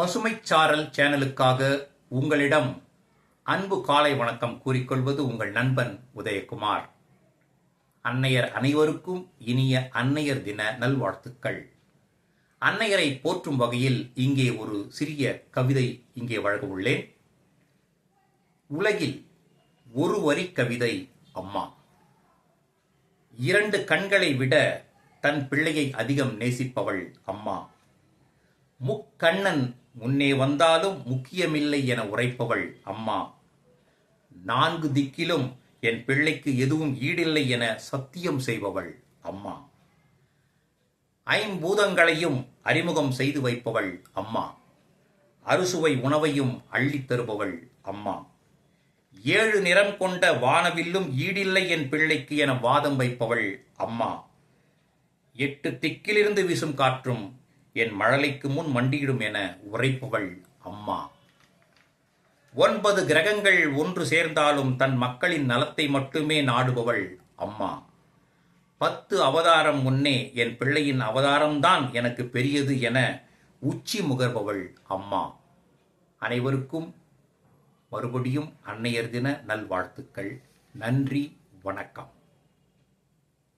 பசுமைச்சாரல் சேனலுக்காக உங்களிடம் அன்பு காலை வணக்கம் கூறிக்கொள்வது உங்கள் நண்பன் உதயகுமார். அன்னையர் அனைவருக்கும் இனிய அன்னையர் தின நல்வாழ்த்துக்கள். அன்னையரை போற்றும் வகையில் இங்கே ஒரு சிறிய கவிதை இங்கே வழங்க உள்ளேன். உலகில் ஒரு வரி கவிதை அம்மா. இரண்டு கண்களை விட தன் பிள்ளையை அதிகம் நேசிப்பவள் அம்மா. முக்கண்ணன் முன்னே வந்தாலும் முக்கியமில்லை என உரைப்பவள் அம்மா. நான்கு திக்கிலும் என் பிள்ளைக்கு எதுவும் ஈடில்லை என சத்தியம் செய்பவள் அம்மா. ஐம்பூதங்களையும் அறிமுகம் செய்து வைப்பவள் அம்மா. அறுசுவை உணவையும் அள்ளித் தருபவள் அம்மா. ஏழு நிறம் கொண்ட வானவில்லும் ஈடில்லை என் பிள்ளைக்கு என வாதம் வைப்பவள் அம்மா. எட்டு திக்கிலிருந்து வீசும் காற்றும் என் மழலைக்கு முன் மண்டியிடும் என உரைப்பவள் அம்மா. ஒன்பது கிரகங்கள் ஒன்று சேர்ந்தாலும் தன் மக்களின் நலத்தை மட்டுமே நாடுபவள் அம்மா. பத்து அவதாரம் முன்னே என் பிள்ளையின் அவதாரம்தான் எனக்கு பெரியது என உச்சி முகர்பவள் அம்மா. அனைவருக்கும் மறுபடியும் அன்னையர் தின நல்வாழ்த்துக்கள். நன்றி வணக்கம்.